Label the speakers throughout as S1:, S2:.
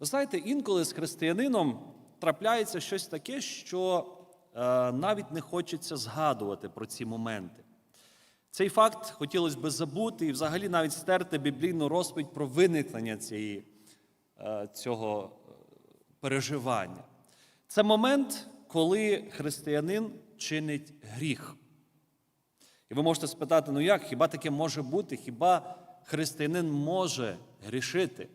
S1: Ви знаєте, інколи з християнином трапляється щось таке, що е, навіть не хочеться згадувати про ці моменти. Цей факт хотілося б забути і взагалі навіть стерти біблійну розповідь про виникнення цієї, е, цього е, переживання. Це момент, коли християнин чинить гріх. І ви можете спитати, ну як, хіба таке може бути? Хіба християнин може грішити?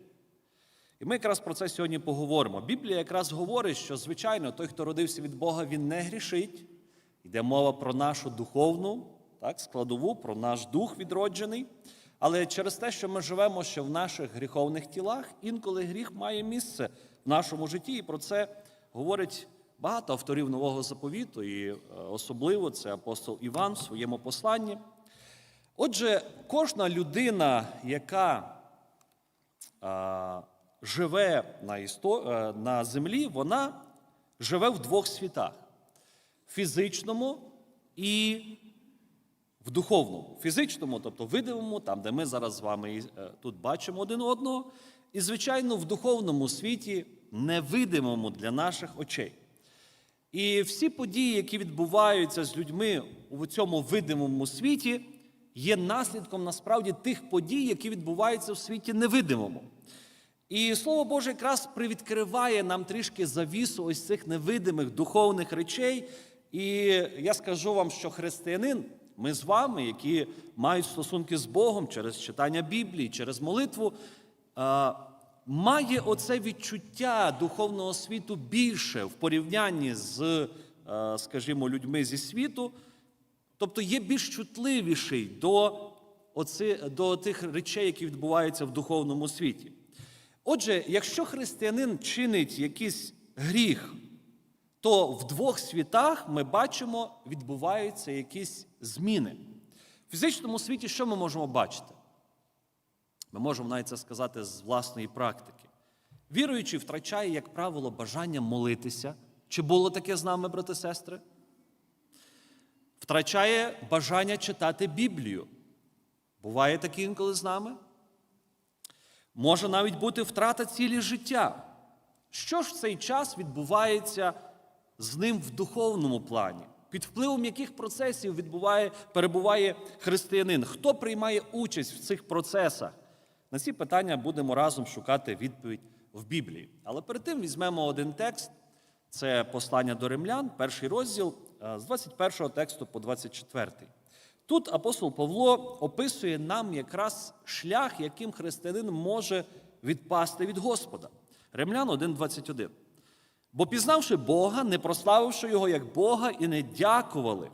S1: І ми якраз про це сьогодні поговоримо. Біблія якраз говорить, що, звичайно, той, хто родився від Бога, він не грішить. Йде мова про нашу духовну так, складову, про наш дух відроджений. Але через те, що ми живемо ще в наших гріховних тілах, інколи гріх має місце в нашому житті. І про це говорить багато авторів нового заповіту, і е, особливо це апостол Іван в своєму посланні. Отже, кожна людина, яка живе на, істо... е, на землі, вона живе в двох світах: фізичному і в духовному. Фізичному, тобто видимому, там, де ми зараз з вами е, тут бачимо один одного, і, звичайно, в духовному світі, невидимому для наших очей. І всі події, які відбуваються з людьми у цьому видимому світі, є наслідком насправді тих подій, які відбуваються в світі невидимому. І Слово Боже якраз привідкриває нам трішки завісу ось цих невидимих духовних речей. І я скажу вам, що християнин, ми з вами, які мають стосунки з Богом через читання Біблії, через молитву, має оце відчуття духовного світу більше в порівнянні з, е, скажімо, людьми зі світу, тобто є більш чутливіший до, оці, до тих речей, які відбуваються в духовному світі. Отже, якщо християнин чинить якийсь гріх, то в двох світах ми бачимо, відбуваються якісь зміни. В фізичному світі що ми можемо бачити? Ми можемо навіть це сказати з власної практики. Віруючий втрачає, як правило, бажання молитися. Чи було таке з нами, брати сестри? Втрачає бажання читати Біблію. Буває таке інколи з нами? Може навіть бути втрата цілі життя. Що ж в цей час відбувається з ним в духовному плані? Під впливом яких процесів відбуває, перебуває християнин? Хто приймає участь в цих процесах? На ці питання будемо разом шукати відповідь в Біблії. Але перед тим візьмемо один текст. Це послання до римлян, перший розділ е, з 21 тексту по 24. Тут апостол Павло описує нам якраз шлях, яким християнин може відпасти від Господа. Римлян 1,21. Бо пізнавши Бога, не прославивши Його як Бога і не дякували,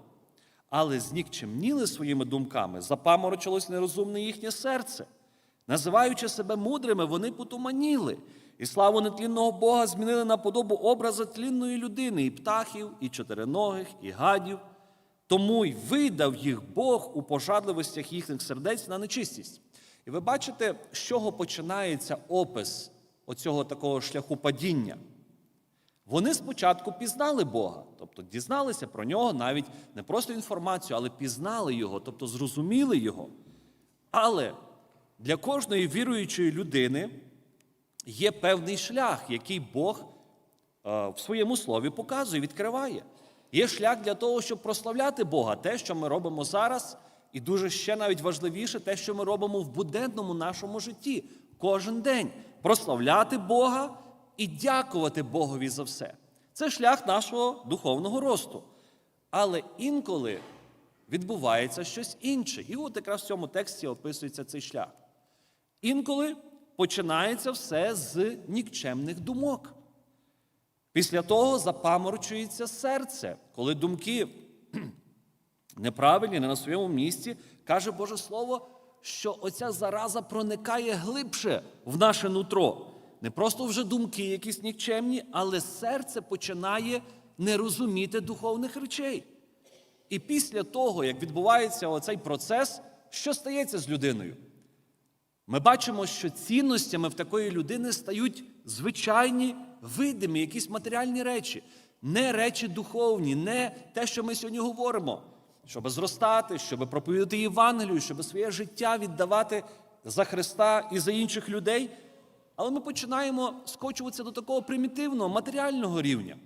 S1: але знікчемніли своїми думками, запаморочилось нерозумне їхнє серце. Називаючи себе мудрими, вони потуманіли, і славу нетлінного Бога змінили на подобу образа тлінної людини, і птахів, і чотириногих, і гадів. Тому й видав їх Бог у пожадливостях їхніх сердець на нечистість. І ви бачите, з чого починається опис оцього такого шляху падіння. Вони спочатку пізнали Бога, тобто дізналися про нього навіть не просто інформацію, але пізнали його, тобто зрозуміли його. Але для кожної віруючої людини є певний шлях, який Бог е, в своєму слові показує, відкриває. Є шлях для того, щоб прославляти Бога, те, що ми робимо зараз, і дуже ще навіть важливіше, те, що ми робимо в буденному нашому житті кожен день. Прославляти Бога і дякувати Богові за все. Це шлях нашого духовного росту. Але інколи відбувається щось інше. І от якраз в цьому тексті описується цей шлях. Інколи починається все з нікчемних думок. Після того запаморчується серце, коли думки неправильні, не на своєму місці, каже Боже Слово, що оця зараза проникає глибше в наше нутро. Не просто вже думки якісь нікчемні, але серце починає не розуміти духовних речей. І після того, як відбувається оцей процес, що стається з людиною? Ми бачимо, що цінностями в такої людини стають звичайні видимі, якісь матеріальні речі, не речі духовні, не те, що ми сьогодні говоримо, щоб зростати, щоб проповідати Євангелію, щоб своє життя віддавати за Христа і за інших людей. Але ми починаємо скочуватися до такого примітивного матеріального рівня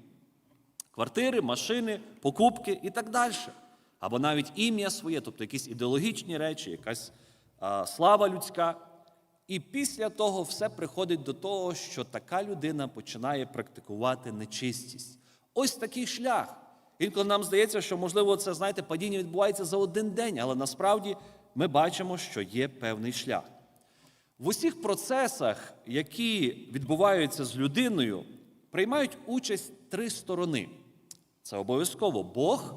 S1: квартири, машини, покупки і так далі. Або навіть ім'я своє, тобто якісь ідеологічні речі, якась слава людська. І після того все приходить до того, що така людина починає практикувати нечистість. Ось такий шлях. Інколи нам здається, що, можливо, це, знаєте, падіння відбувається за один день, але насправді ми бачимо, що є певний шлях. В усіх процесах, які відбуваються з людиною, приймають участь три сторони. Це обов'язково Бог,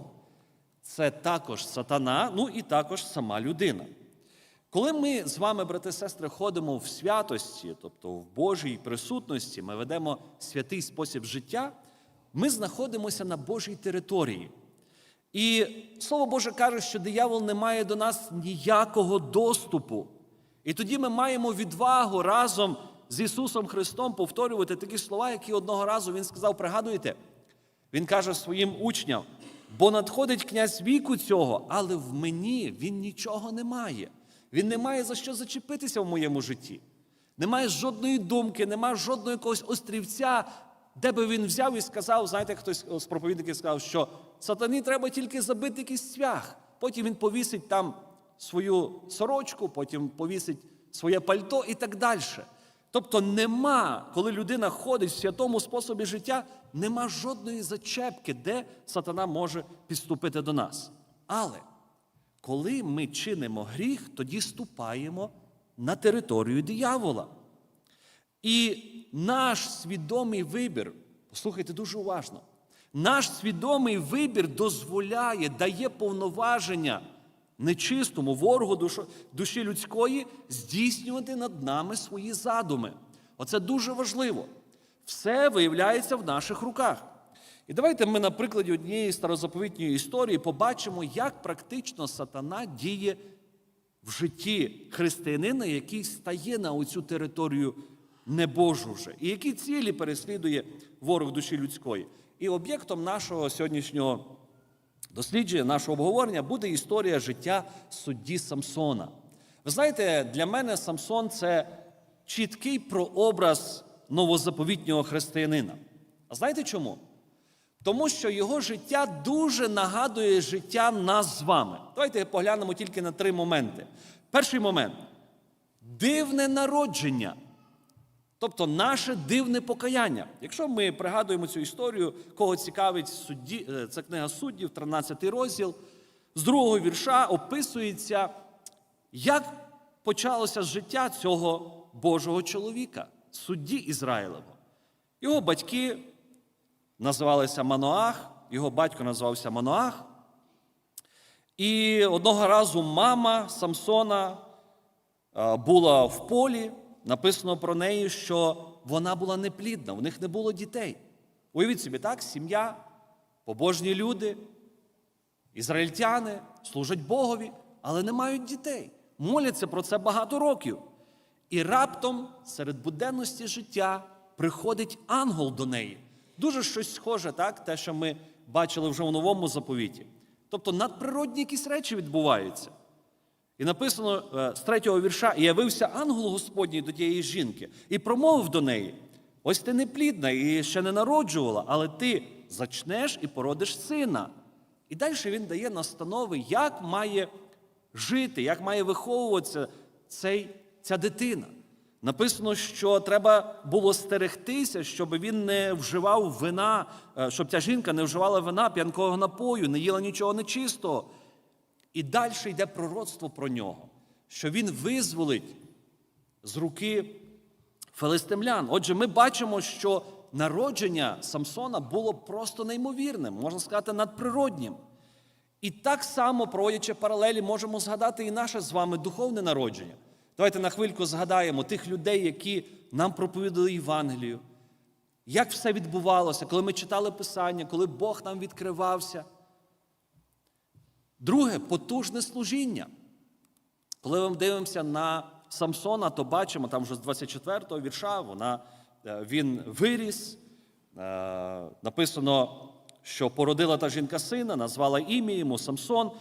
S1: це також сатана, ну і також сама людина. Коли ми з вами, брати і сестри, ходимо в святості, тобто в Божій присутності, ми ведемо святий спосіб життя, ми знаходимося на Божій території. І Слово Боже каже, що диявол не має до нас ніякого доступу. І тоді ми маємо відвагу разом з Ісусом Христом повторювати такі слова, які одного разу Він сказав, пригадуєте? Він каже своїм учням: бо надходить князь віку цього, але в мені він нічого не має. Він не має за що зачепитися в моєму житті. Немає жодної думки, немає жодного якогось острівця, де би він взяв і сказав, знаєте, хтось з проповідників сказав, що сатані треба тільки забити якийсь цвях. Потім він повісить там свою сорочку, потім повісить своє пальто і так далі. Тобто нема, коли людина ходить в святому способі життя, нема жодної зачепки, де сатана може підступити до нас. Але коли ми чинимо гріх, тоді ступаємо на територію диявола. І наш свідомий вибір, послухайте дуже уважно, наш свідомий вибір дозволяє, дає повноваження нечистому ворогу душі людської здійснювати над нами свої задуми. Оце дуже важливо. Все виявляється в наших руках. І давайте ми на прикладі однієї старозаповітньої історії побачимо, як практично сатана діє в житті християнина, який стає на оцю територію небожу вже, і які цілі переслідує ворог душі людської. І об'єктом нашого сьогоднішнього дослідження, нашого обговорення буде історія життя судді Самсона. Ви знаєте, для мене Самсон це чіткий прообраз новозаповітнього християнина. А знаєте чому? Тому що його життя дуже нагадує життя нас з вами. Давайте поглянемо тільки на три моменти. Перший момент дивне народження. Тобто наше дивне покаяння. Якщо ми пригадуємо цю історію, кого цікавить судді, е, це книга суддів, 13 розділ, з другого вірша описується, як почалося життя цього Божого чоловіка, судді Ізраїлевого. Його батьки називалися Маноах, його батько називався Маноах. І одного разу мама Самсона е, була в полі, написано про неї, що вона була неплідна, у них не було дітей. Уявіть собі, так, сім'я, побожні люди, ізраїльтяни служать Богові, але не мають дітей. Моляться про це багато років. І раптом серед буденності життя приходить ангел до неї. Дуже щось схоже, так, те, що ми бачили вже в новому заповіті. Тобто надприродні якісь речі відбуваються. І написано е, з третього вірша: і явився ангел Господній до тієї жінки і промовив до неї: ось ти неплідна і ще не народжувала, але ти зачнеш і породиш сина. І далі він дає настанови, як має жити, як має виховуватися цей, ця дитина. Написано, що треба було стерегтися, щоб він не вживав вина, е, щоб ця жінка не вживала вина п'янкого напою, не їла нічого нечистого. І далі йде пророцтво про нього, що він визволить з руки филистимлян. Отже, ми бачимо, що народження Самсона було просто неймовірним, можна сказати, надприроднім. І так само, проводячи паралелі, можемо згадати і наше з вами духовне народження. Давайте на хвильку згадаємо тих людей, які нам проповідали Євангелію, як все відбувалося, коли ми читали Писання, коли Бог нам відкривався. Друге потужне служіння. Коли ми дивимося на Самсона, то бачимо, там вже з 24-го вірша вона, е, він виріс. Е, Написано, що породила та жінка сина, назвала ім'я йому Самсон,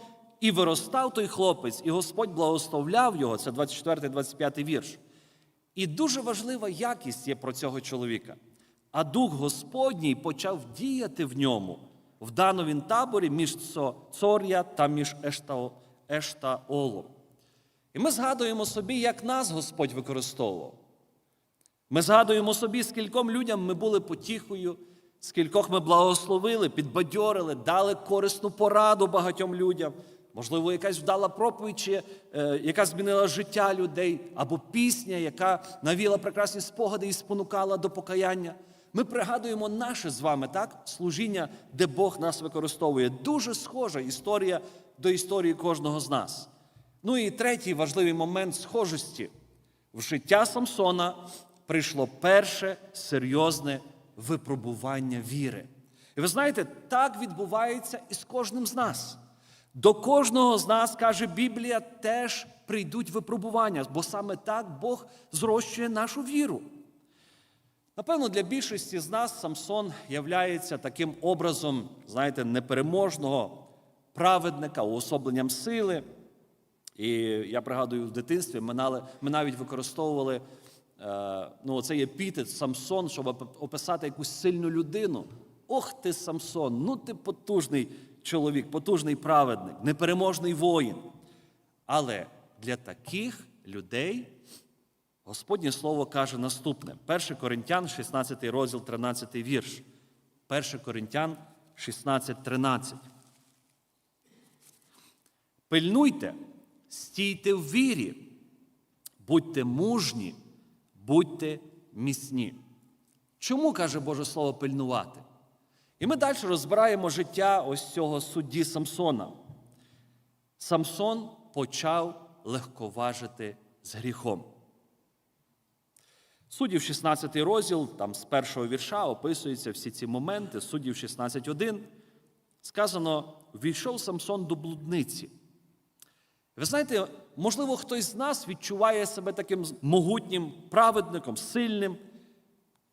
S1: і виростав той хлопець, і Господь благословляв його. Це 24-25 вірш. І дуже важлива якість є про цього чоловіка. А дух Господній почав діяти в ньому в даному він таборі між Цор'я та між Ештаолом. І ми згадуємо собі, як нас Господь використовував. Ми згадуємо собі, скільком людям ми були потіхою, скількох ми благословили, підбадьорили, дали корисну пораду багатьом людям. Можливо, якась вдала проповідь, чи, е, яка змінила життя людей, або пісня, яка навіла прекрасні спогади і спонукала до покаяння. Ми пригадуємо наше з вами так, служіння, де Бог нас використовує. Дуже схожа історія до історії кожного з нас. Ну і третій важливий момент схожості. В життя Самсона прийшло перше серйозне випробування віри. І ви знаєте, так відбувається і з кожним з нас. До кожного з нас, каже Біблія, теж прийдуть випробування, бо саме так Бог зрощує нашу віру. Напевно, для більшості з нас Самсон являється таким образом, знаєте, непереможного праведника, уособленням сили. І я пригадую в дитинстві, ми навіть використовували е, ну, цей епітет Самсон, щоб описати якусь сильну людину. Ох ти, Самсон, ну ти потужний чоловік, потужний праведник, непереможний воїн. Але для таких людей Господнє Слово каже наступне: 1 Коринтян, 16 розділ, 13 вірш. 1 Коринтян 16, 13. Пильнуйте, стійте в вірі, будьте мужні, будьте міцні. Чому каже Боже Слово пильнувати? І ми далі розбираємо життя ось цього судді Самсона. Самсон почав легковажити з гріхом. Суддів 16 розділ, там з першого вірша описуються всі ці моменти. Суддів 16.1 сказано: війшов Самсон до блудниці. Ви знаєте, можливо, хтось з нас відчуває себе таким могутнім праведником, сильним.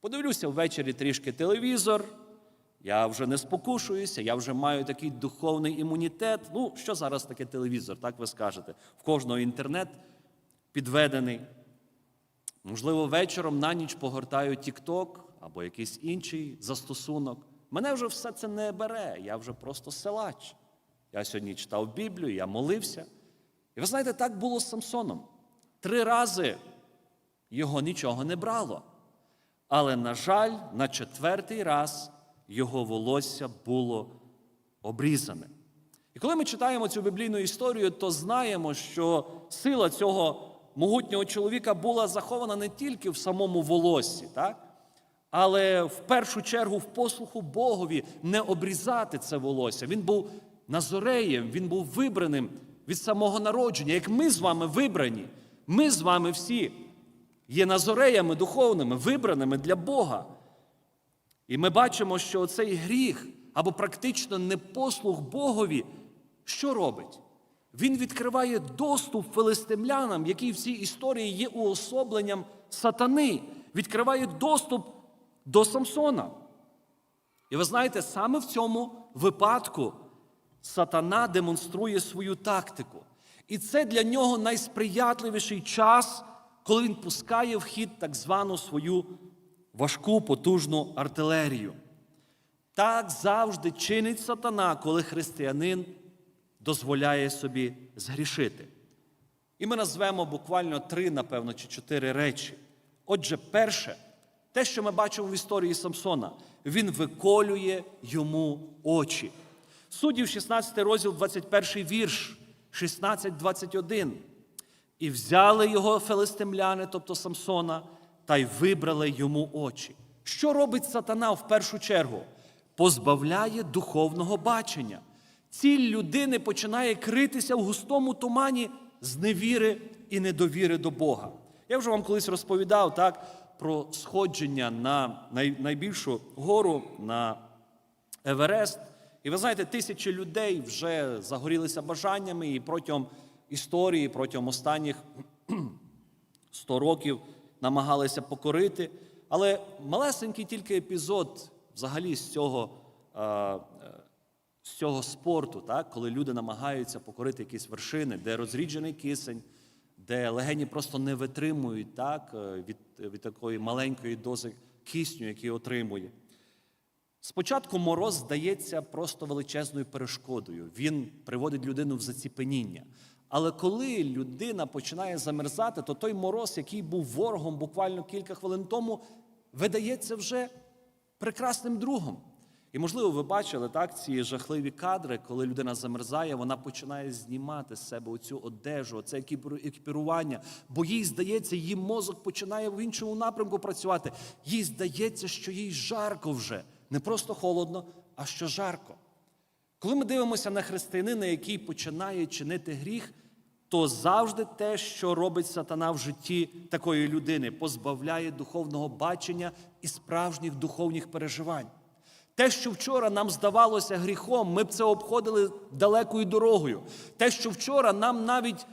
S1: Подивлюся ввечері трішки телевізор, я вже не спокушуюся, я вже маю такий духовний імунітет. Ну, що зараз таке телевізор, так ви скажете? В кожного інтернет підведений. Можливо, вечором на ніч погортаю TikTok або якийсь інший застосунок. Мене вже все це не бере, я вже просто силач. Я сьогодні читав Біблію, я молився. І ви знаєте, так було з Самсоном. Три рази його нічого не брало. Але, на жаль, на четвертий раз його волосся було обрізане. І коли ми читаємо цю біблійну історію, то знаємо, що сила цього могутнього чоловіка була захована не тільки в самому волоссі, так? але в першу чергу в послуху Богові не обрізати це волосся. Він був назореєм, він був вибраним від самого народження, як ми з вами вибрані. Ми з вами всі є назореями духовними, вибраними для Бога. І ми бачимо, що цей гріх або практично непослух Богові, що робить? Він відкриває доступ филистимлянам, які в цій історії є уособленням сатани, відкриває доступ до Самсона. І ви знаєте, саме в цьому випадку сатана демонструє свою тактику. І це для нього найсприятливіший час, коли він пускає в хід так звану свою важку потужну артилерію. Так завжди чинить сатана, коли християнин дозволяє собі згрішити. І ми назвемо буквально три, напевно, чи чотири речі. Отже, перше, те, що ми бачимо в історії Самсона, він виколює йому очі. Суддів 16 розділ, 21 вірш, 16-21. І взяли його филистимляни, тобто Самсона, та й вибрали йому очі. Що робить сатана в першу чергу? Позбавляє духовного бачення. Ціль людини починає критися в густому тумані з невіри і недовіри до Бога. Я вже вам колись розповідав так, про сходження на найбільшу гору на Еверест. І ви знаєте, тисячі людей вже загорілися бажаннями і протягом історії, протягом останніх 100 років намагалися покорити. Але малесенький тільки епізод взагалі з цього, е, е, з цього спорту, так, коли люди намагаються покорити якісь вершини, де розріджений кисень, де легені просто не витримують так, е, від, від такої маленької дози кисню, який отримує. Спочатку мороз здається просто величезною перешкодою. Він приводить людину в заціпеніння. Але коли людина починає замерзати, то той мороз, який був ворогом буквально кілька хвилин тому, видається вже прекрасним другом. І, можливо, ви бачили так, ці жахливі кадри, коли людина замерзає, вона починає знімати з себе оцю одежу, це екіпірування, бо їй здається, її мозок починає в іншому напрямку працювати. Їй здається, що їй жарко вже. Не просто холодно, а що жарко. Коли ми дивимося на християнина, який починає чинити гріх, то завжди те, що робить сатана в житті такої людини, позбавляє духовного бачення і справжніх духовних переживань. Те, що вчора нам здавалося гріхом, ми б це обходили далекою дорогою. Те, що вчора нам навіть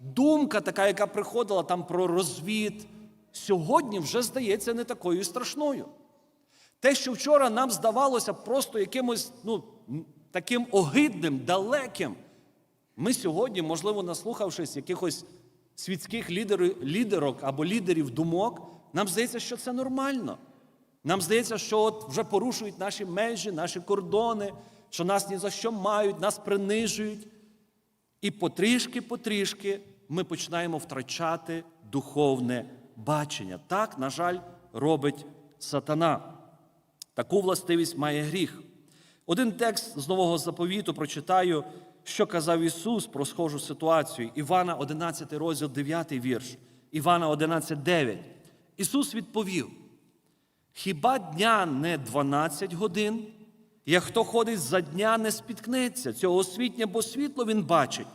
S1: думка така, яка приходила там про розвід, сьогодні вже здається не такою страшною. Те, що вчора нам здавалося просто якимось ну, таким огидним, далеким, ми сьогодні, можливо, наслухавшись якихось світських лідерок або лідерів думок, нам здається, що це нормально. Нам здається, що от вже порушують наші межі, наші кордони, що нас ні за що мають, нас принижують. І потрішки-потрішки ми починаємо втрачати духовне бачення. Так, на жаль, робить сатана. Таку властивість має гріх. Один текст з нового заповіту прочитаю, що казав Ісус про схожу ситуацію. Івана 11 розділ 9 вірш. Івана 11, 9. Ісус відповів: Хіба дня не 12 годин? Як хто ходить за дня, не спіткнеться, цього освітня, бо світло він бачить.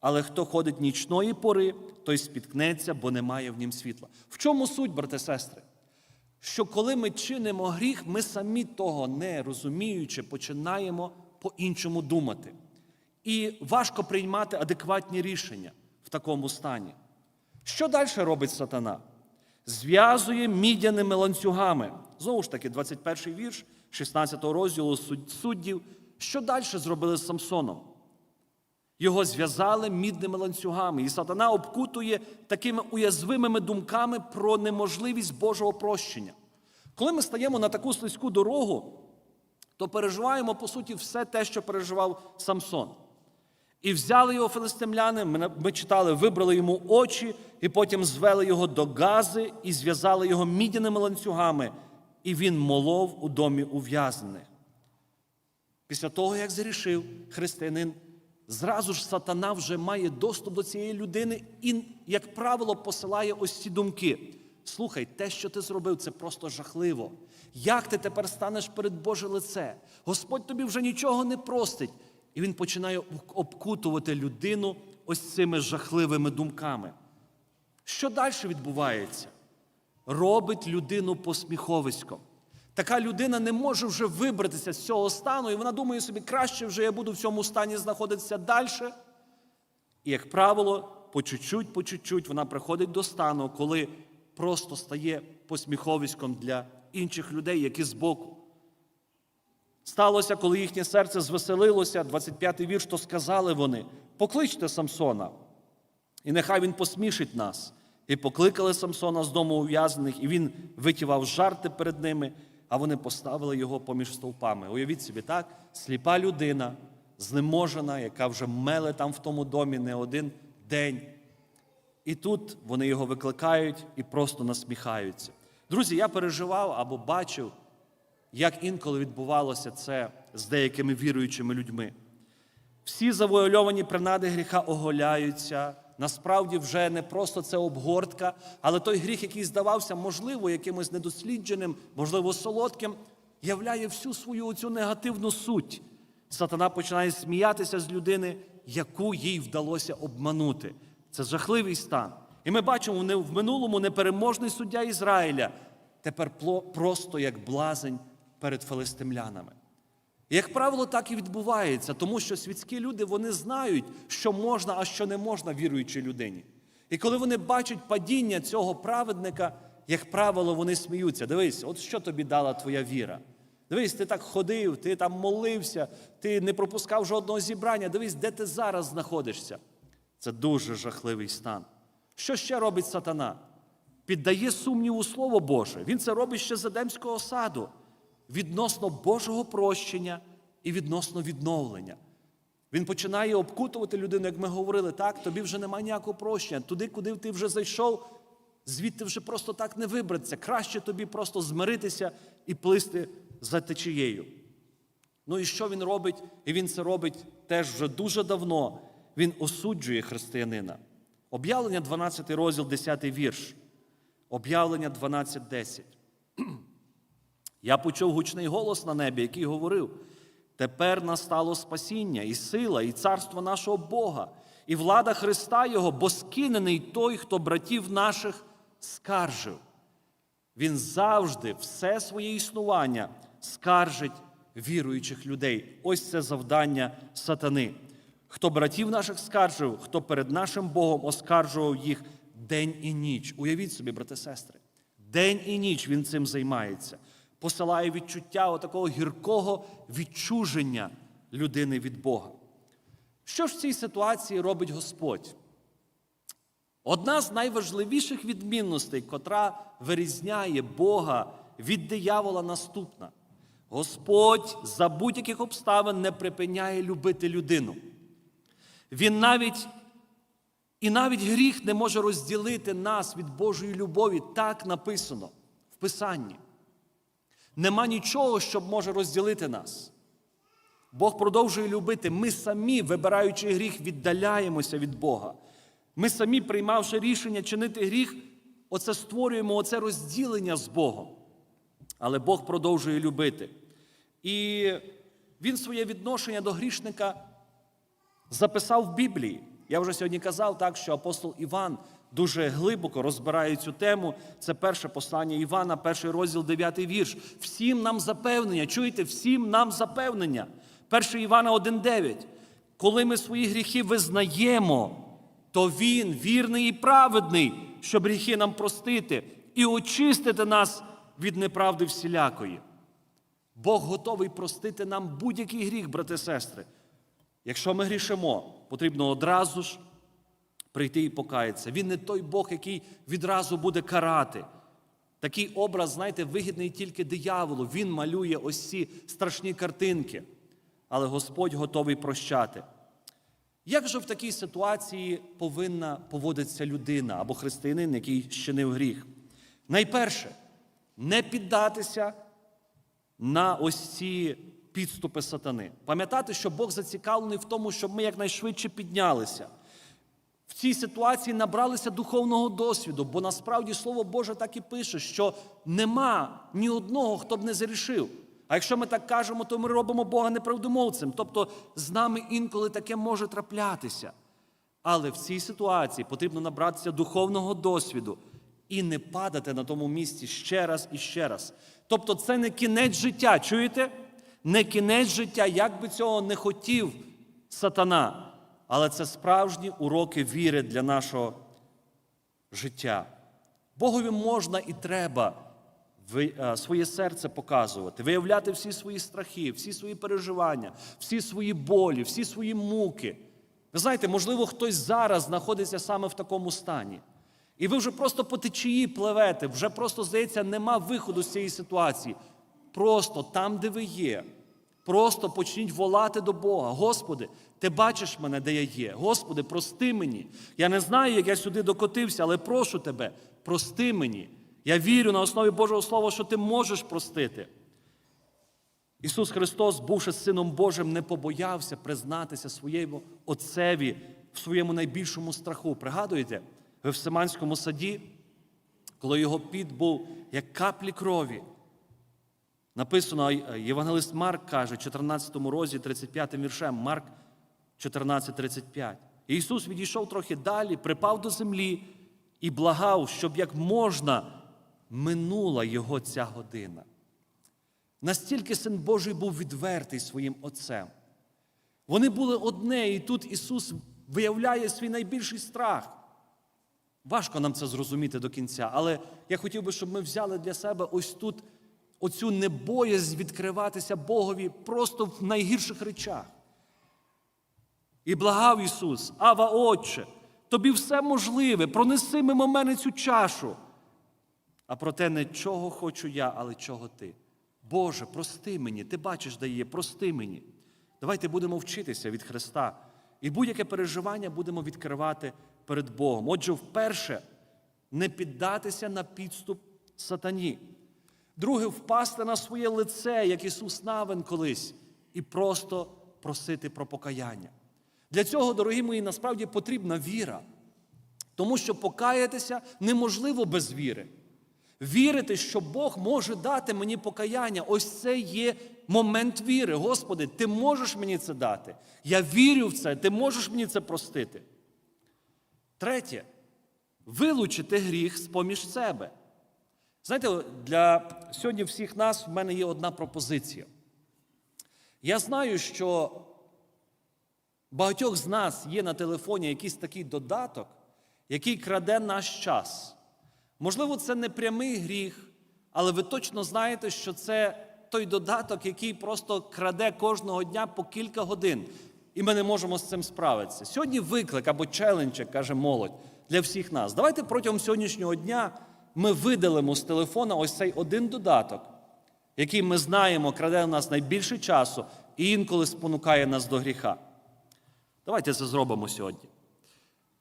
S1: Але хто ходить нічної пори, той спіткнеться, бо немає в нім світла. В чому суть, брати сестри? Що коли ми чинимо гріх, ми самі того не розуміючи, починаємо по-іншому думати. І важко приймати адекватні рішення в такому стані. Що далі робить сатана? Зв'язує мідяними ланцюгами. Знову ж таки, 21 й вірш, 16 розділу суддів. Що далі зробили з Самсоном? Його зв'язали мідними ланцюгами, і сатана обкутує такими уязвимими думками про неможливість Божого прощення. Коли ми стаємо на таку слизьку дорогу, то переживаємо, по суті, все те, що переживав Самсон. І взяли його филистимляни, ми, читали, вибрали йому очі, і потім звели його до гази і зв'язали його мідяними ланцюгами, і він молов у домі ув'язнених. Після того, як зрішив християнин, зразу ж сатана вже має доступ до цієї людини і, як правило, посилає ось ці думки. Слухай, те, що ти зробив, це просто жахливо. Як ти тепер станеш перед Боже лице? Господь тобі вже нічого не простить. І він починає обкутувати людину ось цими жахливими думками. Що далі відбувається? Робить людину посміховиськом. Така людина не може вже вибратися з цього стану, і вона думає собі, краще вже я буду в цьому стані знаходитися далі. І, як правило, по чуть-чуть, по чуть-чуть вона приходить до стану, коли просто стає посміховиськом для інших людей, які збоку. Сталося, коли їхнє серце звеселилося, 25-й вірш, то сказали вони: покличте Самсона, і нехай він посмішить нас. І покликали Самсона з дому ув'язнених, і він витівав жарти перед ними, а вони поставили його поміж стовпами. Уявіть собі, так, сліпа людина, знеможена, яка вже меле там в тому домі не один день. І тут вони його викликають і просто насміхаються. Друзі, я переживав або бачив, як інколи відбувалося це з деякими віруючими людьми. Всі завуальовані принади гріха оголяються. Насправді вже не просто це обгортка, але той гріх, який здавався, можливо, якимось недослідженим, можливо, солодким, являє всю свою оцю негативну суть. Сатана починає сміятися з людини, яку їй вдалося обманути. Це жахливий стан. І ми бачимо в минулому непереможний суддя Ізраїля, тепер просто як блазень перед филистимлянами. І, як правило, так і відбувається, тому що світські люди вони знають, що можна, а що не можна віруючій людині. І коли вони бачать падіння цього праведника, як правило, вони сміються. Дивись, от що тобі дала твоя віра. Дивись, ти так ходив, ти там молився, ти не пропускав жодного зібрання. Дивись, де ти зараз знаходишся. Це дуже жахливий стан. Що ще робить сатана? Піддає сумніву Слово Боже. Він це робить ще з Едемського саду відносно Божого прощення і відносно відновлення. Він починає обкутувати людину, як ми говорили, так, тобі вже немає ніякого прощення. Туди, куди ти вже зайшов, звідти вже просто так не вибратися. Краще тобі просто змиритися і плисти за течією. Ну і що він робить? І він це робить теж вже дуже давно. Він осуджує християнина. Об'явлення 12 розділ, 10 вірш. Об'явлення 12.10. Я почув гучний голос на небі, який говорив: тепер настало спасіння, і сила, і царство нашого Бога, і влада Христа Його, бо скинений той, хто братів наших скаржив. Він завжди все своє існування скаржить віруючих людей. Ось це завдання сатани. Хто братів наших скаржив, хто перед нашим Богом оскаржував їх день і ніч. Уявіть собі, брати сестри, день і ніч він цим займається, посилає відчуття отакого гіркого відчуження людини від Бога. Що ж в цій ситуації робить Господь? Одна з найважливіших відмінностей, котра вирізняє Бога від диявола, наступна. Господь за будь-яких обставин не припиняє любити людину. Він навіть і навіть гріх не може розділити нас від Божої любові. Так написано в Писанні. Нема нічого, що може розділити нас. Бог продовжує любити. Ми самі, вибираючи гріх, віддаляємося від Бога. Ми самі, приймавши рішення чинити гріх, оце створюємо оце розділення з Богом. Але Бог продовжує любити. І Він своє відношення до грішника записав в Біблії. Я вже сьогодні казав так, що апостол Іван дуже глибоко розбирає цю тему. Це перше послання Івана, перший розділ, дев'ятий вірш. Всім нам запевнення. Чуєте, всім нам запевнення. 1 Івана 1,9. Коли ми свої гріхи визнаємо, то Він вірний і праведний, щоб гріхи нам простити і очистити нас від неправди всілякої. Бог готовий простити нам будь-який гріх, брати і сестри. Якщо ми грішимо, потрібно одразу ж прийти і покаятися. Він не той Бог, який відразу буде карати. Такий образ, знаєте, вигідний тільки дияволу. Він малює ось ці страшні картинки. Але Господь готовий прощати. Як же в такій ситуації повинна поводитися людина або християнин, який щинив гріх? Найперше, не піддатися на ось ці підступи сатани. Пам'ятати, що Бог зацікавлений в тому, щоб ми якнайшвидше піднялися. В цій ситуації набралися духовного досвіду, бо насправді Слово Боже так і пише, що нема ні одного, хто б не зарішив. А якщо ми так кажемо, то ми робимо Бога неправдомовцем. Тобто з нами інколи таке може траплятися. Але в цій ситуації потрібно набратися духовного досвіду і не падати на тому місці ще раз і ще раз. Тобто, це не кінець життя, чуєте? Не кінець життя, як би цього не хотів сатана. Але це справжні уроки віри для нашого життя. Богові можна і треба е, своє серце показувати, виявляти всі свої страхи, всі свої переживання, всі свої болі, всі свої муки. Ви знаєте, можливо, хтось зараз знаходиться саме в такому стані. І ви вже просто по течії пливете, вже просто, здається, нема виходу з цієї ситуації. Просто там, де ви є, просто почніть волати до Бога. Господи, ти бачиш мене, де я є. Господи, прости мені. Я не знаю, як я сюди докотився, але прошу тебе, прости мені. Я вірю на основі Божого Слова, що ти можеш простити. Ісус Христос, бувши Сином Божим, не побоявся признатися своєму Отцеві в своєму найбільшому страху. Пригадуєте, в Евсиманському саді, коли його піт був як каплі крові. Написано, Євангелист Марк каже, 14 розі, 35 віршем, Марк 14:35. Ісус відійшов трохи далі, припав до землі і благав, щоб як можна минула його ця година. Настільки син Божий був відвертий своїм Отцем. Вони були одне, і тут Ісус виявляє свій найбільший страх. Важко нам це зрозуміти до кінця, але я хотів би, щоб ми взяли для себе ось тут оцю небоязнь відкриватися Богові просто в найгірших речах. І благав Ісус, Ава Отче, Тобі все можливе, пронеси мимо мене цю чашу. А проте не чого хочу я, але чого ти. Боже, прости мені, ти бачиш, де є, прости мені. Давайте будемо вчитися від Христа. І будь-яке переживання будемо відкривати перед Богом. Отже, вперше не піддатися на підступ сатані. Друге, впасти на своє лице, як Ісус Навин колись, і просто просити про покаяння. Для цього, дорогі мої, насправді потрібна віра. Тому що покаятися неможливо без віри. Вірити, що Бог може дати мені покаяння, ось це є момент віри. Господи, Ти можеш мені це дати. Я вірю в це, Ти можеш мені це простити. Третє вилучити гріх з поміж себе. Знаєте, для сьогодні всіх нас в мене є одна пропозиція. Я знаю, що багатьох з нас є на телефоні якийсь такий додаток, який краде наш час. Можливо, це не прямий гріх, але ви точно знаєте, що це той додаток, який просто краде кожного дня по кілька годин. І ми не можемо з цим справитися. Сьогодні виклик або челендж, як каже молодь, для всіх нас. Давайте протягом сьогоднішнього дня ми видалимо з телефона ось цей один додаток, який ми знаємо, краде у нас найбільше часу і інколи спонукає нас до гріха. Давайте це зробимо сьогодні.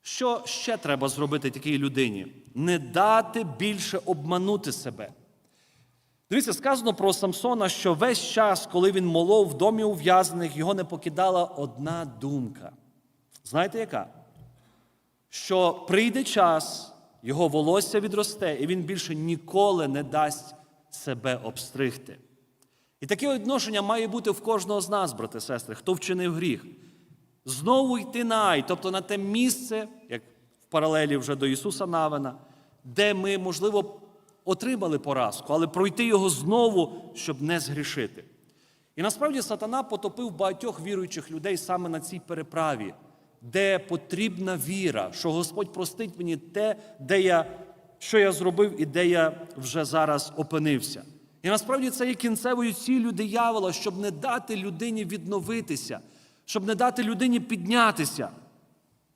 S1: Що ще треба зробити такій людині? Не дати більше обманути себе. Дивіться, сказано про Самсона, що весь час, коли він молов в домі ув'язнених, його не покидала одна думка. Знаєте яка? Що прийде час, його волосся відросте, і він більше ніколи не дасть себе обстригти. І таке відношення має бути в кожного з нас, брати сестри, хто вчинив гріх. Знову йти на ай, тобто на те місце, як в паралелі вже до Ісуса Навина, де ми, можливо, отримали поразку, але пройти його знову, щоб не згрішити. І насправді сатана потопив багатьох віруючих людей саме на цій переправі, де потрібна віра, що Господь простить мені те, де я, що я зробив і де я вже зараз опинився. І насправді це є кінцевою ціллю диявола, щоб не дати людині відновитися, щоб не дати людині піднятися.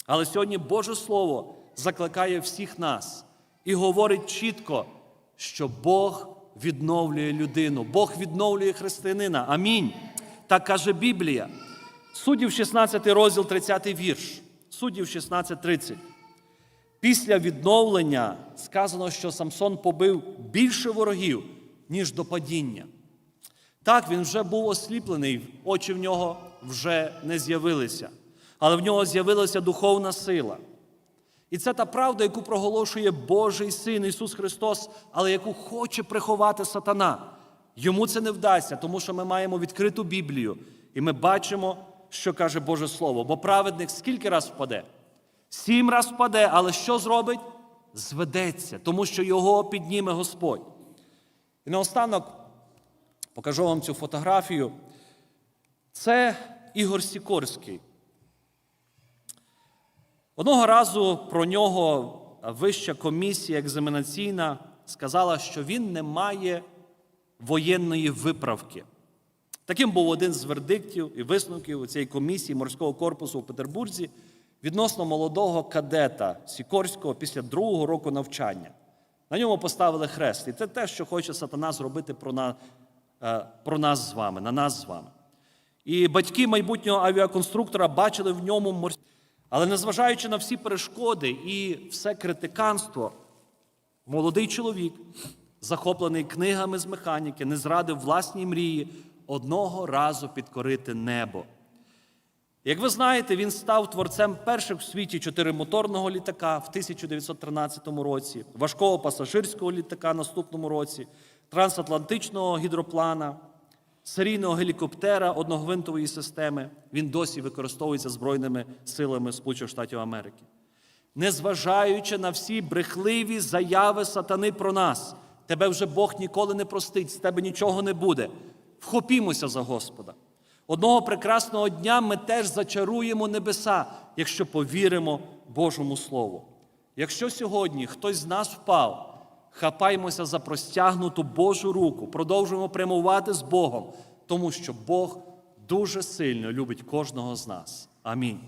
S1: Але сьогодні Боже Слово закликає всіх нас і говорить чітко, що Бог відновлює людину, Бог відновлює християнина. Амінь. Так каже Біблія. Суддів 16 розділ, 30 вірш. Суддів 16.30. Після відновлення сказано, що Самсон побив більше ворогів, ніж до падіння. Так, він вже був осліплений, очі в нього вже не з'явилися, але в нього з'явилася духовна сила. І це та правда, яку проголошує Божий Син Ісус Христос, але яку хоче приховати сатана. Йому це не вдасться, тому що ми маємо відкриту Біблію, і ми бачимо, що каже Боже Слово. Бо праведник скільки раз впаде? Сім раз впаде, але що зробить? Зведеться, тому що його підніме Господь. І наостанок покажу вам цю фотографію. Це Ігор Сікорський. Одного разу про нього вища комісія екзаменаційна сказала, що він не має воєнної виправки. Таким був один з вердиктів і висновків цієї комісії морського корпусу у Петербурзі відносно молодого кадета Сікорського після другого року навчання. На ньому поставили хрест. І це те, що хоче сатана зробити про нас, про нас з вами, на нас з вами. І батьки майбутнього авіаконструктора бачили в ньому морський. Але незважаючи на всі перешкоди і все критиканство, молодий чоловік, захоплений книгами з механіки, не зрадив власній мрії одного разу підкорити небо. Як ви знаєте, він став творцем перших в світі чотиримоторного літака в 1913 році, важкого пасажирського літака наступному році, трансатлантичного гідроплана, серійного гелікоптера одногвинтової системи. Він досі використовується Збройними силами Сполучених Штатів Америки. Незважаючи на всі брехливі заяви сатани про нас, тебе вже Бог ніколи не простить, з тебе нічого не буде. Вхопімося за Господа. Одного прекрасного дня ми теж зачаруємо небеса, якщо повіримо Божому Слову. Якщо сьогодні хтось з нас впав, хапаймося за простягнуту Божу руку, продовжуємо прямувати з Богом, тому що Бог дуже сильно любить кожного з нас. Амінь.